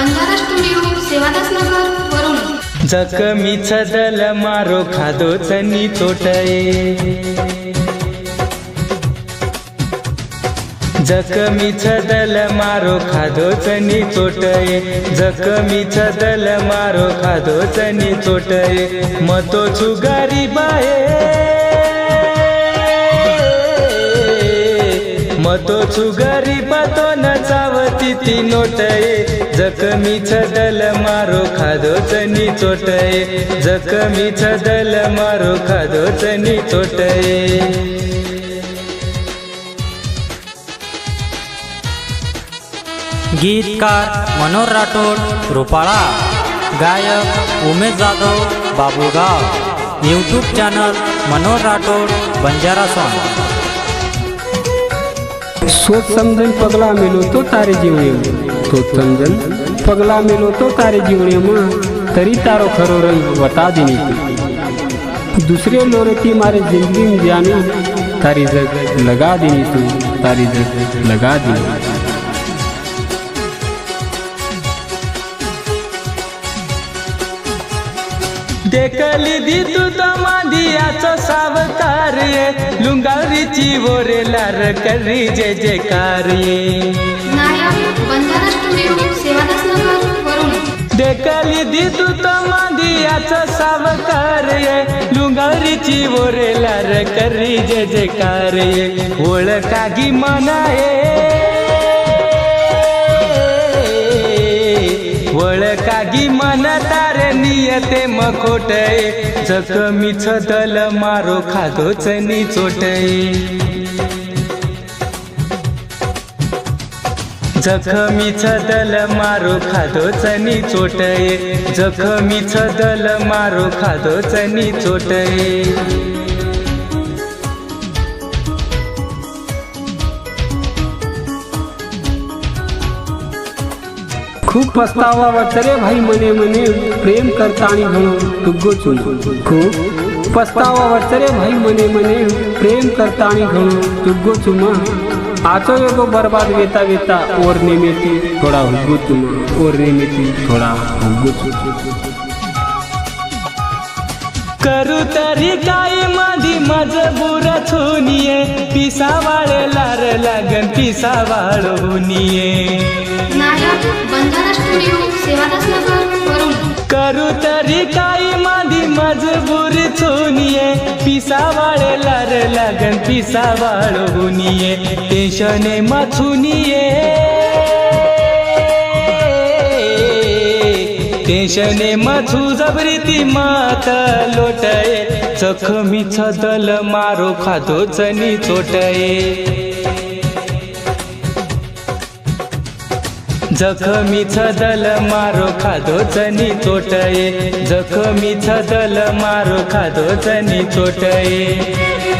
Banjara studio Sevadas Nagar Varun. जखमी दल मारो खादो चनी तोटये. जखमी दल मारो खादो चनी चोटये जखमी दल मारो खाधो चनी तोटये. मतो छु बाये मतो छु गरीब तो नचावती ती नोटये. जखमीच दल मारो खादोच नी चोटये. जखमीच दल मारो खादोच नी चोटये. गीतकार मनोहर राठोड रुपाळा. गायक Umesh Jadhav Babulgaon YouTube channel Manohar Rathod Banjara song सोच समजन पगला मेलो तो तारे जीवणे सोच समजन पगला मेलो तो तारे जीवणे मग तरी तारो खरो रंग वटा दिनी तू दुसरे लोरती मारे जिंदगी में जानी तारी जग लगा दिनी तू तारी जग देखली दी तू तो मांदियाचं सावकार ये. लुंगारीची वोरेलार करी जे जे कार्ये. देखली दी तू तो मांदियाचं सावकार ये. लुंगारीची वोरेलार करी जे जे कार्ये. ओळखागी मनाये. वळकागी मन ते मखोटै जखमी छ दल मारो खाधो चाहिँ चोटै। जखमी छ दल मारो खाधो चाहिँ चोटै जखमी छ दल मारो खाधो चाहिँ चोटै। खूप पस्तावा वाटरे भाई मने मने. प्रेम करता आणि घणो तुगो चुन खूप पस्तावा वाटरे भाई मने मने. प्रेम करता आणि घणो तुगो चुमा. आचो येगो बर्बाद वेता वेता. ओर नेमेती थोडा हुगो तुमा. ओर नेमेती थोडा हुगो चुमा. करू तरी काय मादी मजबूर छुनिये. पिसावाळे लार लागन पिसावाळुनिये नायक पिसावाळे लार लागन पिसावाळुनिये टेन्शने माथुनिये. टेन्शने जबरी जबरीती मात लोटये जखमी छदल मारो खातो चनी चोटये. जखमी दल मारो खादो चनी चोटये. जखमी दल मारो खादो चनी चोटये.